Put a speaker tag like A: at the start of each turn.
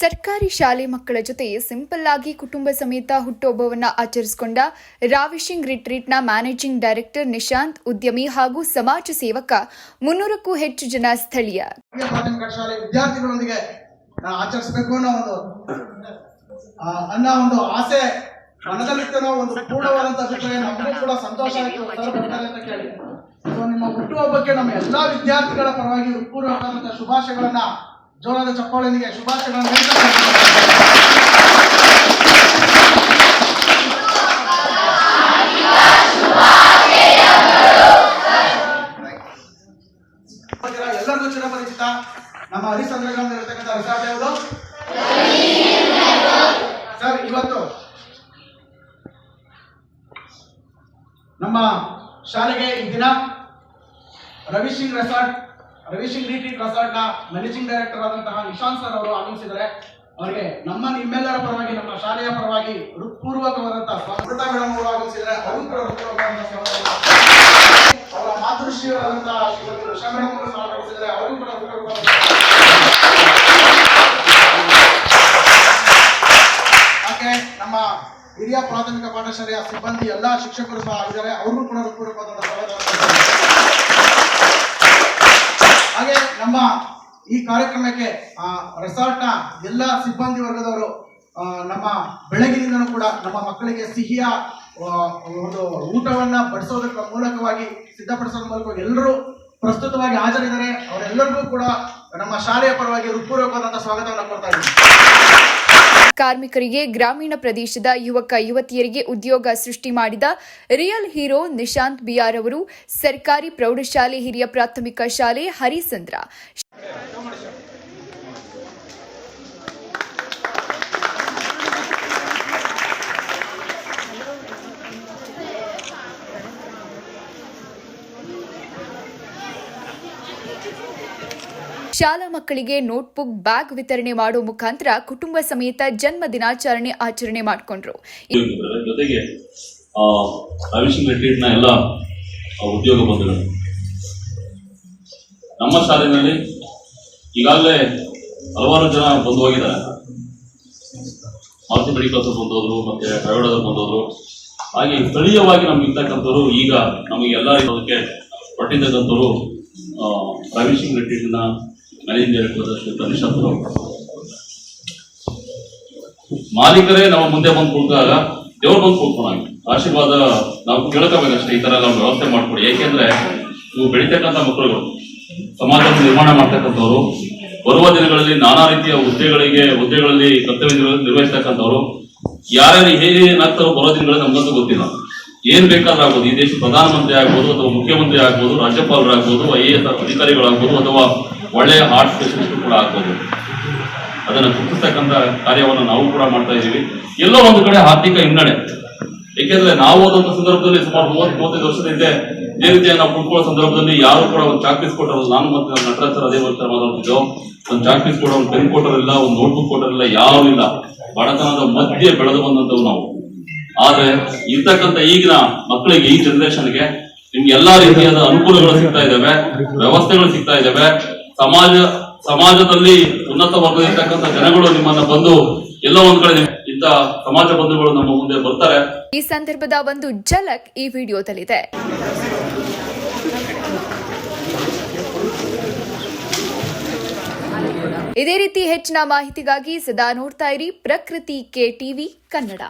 A: ಶಾಲೆ ಮಕ್ಕಳ ಜೊತೆ ಸಿಂಪಲ್ ಆಗಿ ಕುಟುಂಬ ಸಮೇತ ಹುಟ್ಟುಹಬ್ಬವನ್ನ ಆಚರಿಸಿಕೊಂಡ ರಾವಿಶಿಂಗ್ ರಿಟ್ರೀಟ್ನ ಮ್ಯಾನೇಜಿಂಗ್ ಡೈರೆಕ್ಟರ್ ನಿಶಾಂತ್ ಉದ್ಯಮಿ ಹಾಗೂ ಸಮಾಜ ಸೇವಕ ಮುನ್ನೂರಕ್ಕೂ ಹೆಚ್ಚು ಜನ ಸ್ಥಳೀಯ.
B: ವಿದ್ಯಾರ್ಥಿಗಳೊಂದಿಗೆ ಆಚರಿಸಬೇಕು ಅನ್ನೋ ಒಂದು ಅನ್ನೋ ಒಂದು ಆಸೆ ಮನದಲ್ಲಿತ್ತನೋ ಒಂದು ಪೂರ್ಣವಾದಂತ ಅಭಿಪ್ರಾಯ ನಮಗೂ ಕೂಡ ಸಂತೋಷ ಆಯಿತು ಅಂತ ಕೇಳಿ. ಸೊ ನಿಮ್ಮ ಹುಟ್ಟುಹಬ್ಬಕ್ಕೆ ನಮ್ಮ ಎಲ್ಲಾ ವಿದ್ಯಾರ್ಥಿಗಳ ಪರವಾಗಿ ಪೂರ್ವಕವಾದಂತಹ ಶುಭಾಶಯಗಳನ್ನ ಜೋರಾದ ಚಪ್ಪಾಳಿನಿಗೆ ಶುಭಾಶಯಗಳನ್ನು ಎಲ್ಲರಿಗೂ ಚಿರಪರಿಚಿತ ನಮ್ಮ ಹರಿಶ್ಚಂದ್ರ ಇರತಕ್ಕಂಥ ರೆಸಾರ್ಟ್ ಯಾವುದು? ಸರ್, ಇವತ್ತು ನಮ್ಮ ಶಾಲೆಗೆ ಈ ದಿನ ರವಿಸಿಂಗ್ ರೆಸಾರ್ಟ್ ರವಿಸಿಂಗ್ ರಿಟ್ರೀಟ್ ರೆಸಾರ್ಟ್ನ ಮ್ಯಾನೇಜಿಂಗ್ ಡೈರೆಕ್ಟರ್ ಆದಂತಹ ನಿಶಾಂತ್ ಸರ್ ಅವರು ಆಗಮಿಸಿದ್ದಾರೆ. ಅವರಿಗೆ ನಮ್ಮ ನಿಮ್ಮೆಲ್ಲರ ಪರವಾಗಿ, ನಮ್ಮ ಶಾಲೆಯ ಪರವಾಗಿ ಹೃತ್ಪೂರ್ವಕವಾದಂತಹ ಸ್ವಾಗತ ಮೇಡಮ್ ಅವರು ಆಗಮಿಸಿದ್ದಾರೆ. ಅವರು ಕೂಡ ಅವರ ಮೇಡಮ್ ಅವರು ಸಹ ಅವರು ಕೂಡ ನಮ್ಮ ಹಿರಿಯ ಪ್ರಾಥಮಿಕ ಪಾಠಶಾಲೆಯ ಸಿಬ್ಬಂದಿ ಎಲ್ಲಾ ಶಿಕ್ಷಕರು ಸಹ ಇದ್ದಾರೆ ಅವರು ಕೂಡ ಹೃತ್ಪೂರ್ವಕವಾದಂತಹ ಸ್ವಾಗತ ಹಾಗೆ ನಮ್ಮ ಈ ಕಾರ್ಯಕ್ರಮಕ್ಕೆ, ಆ ರೆಸಾರ್ಟ್ನ ಎಲ್ಲ ಸಿಬ್ಬಂದಿ ವರ್ಗದವರು ನಮ್ಮ ಬೆಳಗಿನಿಂದನೂ ಕೂಡ ನಮ್ಮ ಮಕ್ಕಳಿಗೆ ಸಿಹಿಯ ಒಂದು ಊಟವನ್ನ ಬಡಿಸೋದಕ್ಕೆ ಮೂಲಕವಾಗಿ ಸಿದ್ಧಪಡಿಸೋದ್ರ ಮೂಲಕವಾಗಿ ಎಲ್ಲರೂ ಪ್ರಸ್ತುತವಾಗಿ ಹಾಜರಿದ್ದಾರೆ. ಅವರೆಲ್ಲರಿಗೂ ಕೂಡ ನಮ್ಮ ಶಾಲೆಯ ಪರವಾಗಿ ಹೃತ್ಪೂರ್ವಕವಾದಂತಹ ಸ್ವಾಗತವನ್ನು ಕೊಡ್ತಾ ಇದ್ದೀವಿ
A: ಕಾರ್ಮಿಕರಿಗೆ ಗ್ರಾಮೀಣ ಪ್ರದೇಶದ ಯುವಕ, ಯುವತಿಯರಿಗೆ ಉದ್ಯೋಗ ಸೃಷ್ಟಿ ಮಾಡಿದ ರಿಯಲ್ ಹೀರೋ ನಿಶಾಂತ್ ಬಿಆರ್ ಅವರು ಸರ್ಕಾರಿ ಪ್ರೌಢಶಾಲೆ ಹಿರಿಯ ಪ್ರಾಥಮಿಕ ಶಾಲೆ ಹರಿಸಂದ್ರ. ಶಾಲಾ ಮಕ್ಕಳಿಗೆ ನೋಟ್ಬುಕ್, ಬ್ಯಾಗ್ ವಿತರಣೆ ಮಾಡುವ ಮುಖಾಂತರ ಕುಟುಂಬ ಸಮೇತ ಜನ್ಮ ದಿನಾಚರಣೆ ಆಚರಣೆ ಮಾಡಿಕೊಂಡ್ರು.
C: ಜೊತೆಗೆ ಎಲ್ಲ ಉದ್ಯೋಗ ಬಂಧುಗಳು. ನಮ್ಮ ಶಾಲೆಯಲ್ಲಿ ಈಗಾಗಲೇ ಹಲವಾರು ಜನ ಬಂದು ಹೋಗಿದ್ದಾರೆ. ಮಾರುತಿ ಮೆಡಿಕಲ್ಸ್ ಬಂದು ಹೋದ್ರು, ಮತ್ತೆ ಪ್ರೈವೇಟ್ ಬಂದೋದ್ರು ಹಾಗೆ ಸ್ಥಳೀಯವಾಗಿ ನಮ್ಗೆ ಇರ್ತಕ್ಕಂಥವ್ರು ಈಗ ನಮಗೆ ಎಲ್ಲ ಪಟ್ಟಿದ್ದಂಥವ್ರು ಪಟ್ಟಿರ್ತಕ್ಕಂಥವ್ರು ರವಿಶಂಕರ್ ರಿಟ್ರೀಟ್ನ ಮ್ಯಾನೇಜಿಂಗ್ ಹೋದಷ್ಟು ಅವರು ಮಾಲೀಕರೇ ನಾವು ಮುಂದೆ ಬಂದು ಕುಳಿತಾಗ ದೇವ್ರು ಬಂದು ಕೂತ್ಕೊಂಡಾಗ ಆಶೀರ್ವಾದ ನಾವು ಕೇಳ್ಕೋಬೇಕಷ್ಟೇ ಈ ತರ ನಾವು ವ್ಯವಸ್ಥೆ ಮಾಡ್ಕೊಡಿ. ಯಾಕೆಂದ್ರೆ ನೀವು ಬೆಳಿತಕ್ಕಂಥ ಮಕ್ಕಳುಗಳು. ಸಮಾಜವನ್ನು ನಿರ್ಮಾಣ ಮಾಡ್ತಕ್ಕಂಥವ್ರು. ಬರುವ ದಿನಗಳಲ್ಲಿ ನಾನಾ ರೀತಿಯ ಹುದ್ದೆಗಳಿಗೆ, ಹುದ್ದೆಗಳಲ್ಲಿ ಕರ್ತವ್ಯ ನಿರ್ವ- ನಿರ್ವಹಿಸ್ತಕ್ಕಂಥವ್ರು. ಯಾರ್ಯಾರು ಏನಾಗ್ತಾರೋ ಬರೋ ದಿನಗಳಲ್ಲಿ ನಮ್ಗಂತೂ ಗೊತ್ತಿಲ್ಲ. ಏನ್ ಬೇಕಾದ್ರೂ ಆಗ್ಬೋದು. ಈ ದೇಶದ ಪ್ರಧಾನಮಂತ್ರಿ ಆಗ್ಬೋದು ಅಥವಾ ಮುಖ್ಯಮಂತ್ರಿ ಆಗ್ಬೋದು, ರಾಜ್ಯಪಾಲರಾಗ್ಬೋದು, ಐ ಎ ಎಸ್ ಅಧಿಕಾರಿಗಳಾಗ್ಬೋದು ಅಥವಾ ಒಳ್ಳೆಯ ಹಾರ್ಟ್ ಸ್ಪೆಷಲಿಸ್ಟ್ ಕೂಡ ಆಗ್ಬೋದು. ಅದನ್ನು ಗುರುತಿಸ್ತಕ್ಕಂಥ ಕಾರ್ಯವನ್ನು ನಾವು ಕೂಡ ಮಾಡ್ತಾ ಇದ್ದೀವಿ. ಎಲ್ಲೋ ಒಂದು ಕಡೆ ಆರ್ಥಿಕ ಹಿನ್ನಡೆ. ಏಕೆಂದ್ರೆ ನಾವು ಓದಂತ ಸಂದರ್ಭದಲ್ಲಿ ಸುಮಾರು ಮೂವತ್ತು, ಮೂವತ್ತೈದು ವರ್ಷದ ಹಿಂದೆ ಇದೇ ರೀತಿಯ ನಾವು ಕುಟ್ಕೊಳ್ಳೋ ಸಂದರ್ಭದಲ್ಲಿ ಯಾರು ಕೂಡ ಒಂದು ಚಾಕ್ಪೀಸ್ ಕೊಟ್ಟರು. ನಾನು ಮತ್ತೆ ನನ್ನ ನಟರಾಜ್ ಸರ್ ಅದೇ ವರ್ಷ ಮಾತಾಡ್ತಿದ್ದೋ. ಒಂದು ಚಾಕ್ ಪೀಸ್ ಕೊಡೋ, ಒಂದು ಪೆನ್ ಕೊಟ್ಟರಿಲ್ಲ, ಒಂದು ನೋಟ್ಬುಕ್ ಕೊಟ್ಟರಿಲ್ಲ, ಯಾರು ಇಲ್ಲ. ಬಡತನದ ಮಧ್ಯೆ ಬೆಳೆದು ಬಂದಂಥವು ನಾವು. ಆದ್ರೆ ಇರ್ತಕ್ಕಂಥ ಈಗಿನ ಮಕ್ಕಳಿಗೆ, ಈ ಜನರೇಷನ್ಗೆ ನಿಮ್ಗೆ ಎಲ್ಲಾ ರೀತಿಯಾದ ಅನುಕೂಲಗಳು ಸಿಗ್ತಾ ಇದ್ದಾವೆ, ವ್ಯವಸ್ಥೆಗಳು ಸಿಗ್ತಾ ಇದಾವೆ ಸಮಾಜ, ಸಮಾಜದಲ್ಲಿ ಉನ್ನತ ವರ್ಗದಲ್ಲಿರ್ತಕ್ಕಂಥ ಜನಗಳು ನಿಮ್ಮನ್ನ ಬಂದು ಎಲ್ಲ ಒಂದ್ ಕಡೆ ಇಂತ ಸಮಾಜ ಬಂಧುಗಳು ನಮ್ಮ ಮುಂದೆ ಬರ್ತಾರೆ.
A: ಈ ಸಂದರ್ಭದ ಒಂದು ಝಲಕ್ ಈ ವಿಡಿಯೋದಲ್ಲಿದೆ. ಇದೇ ರೀತಿ ಹೆಚ್ಚಿನ ಮಾಹಿತಿಗಾಗಿ ಸದಾ ನೋಡ್ತಾ ಇರಿ ಪ್ರಕೃತಿ ಕೆ ಟಿವಿ ಕನ್ನಡ.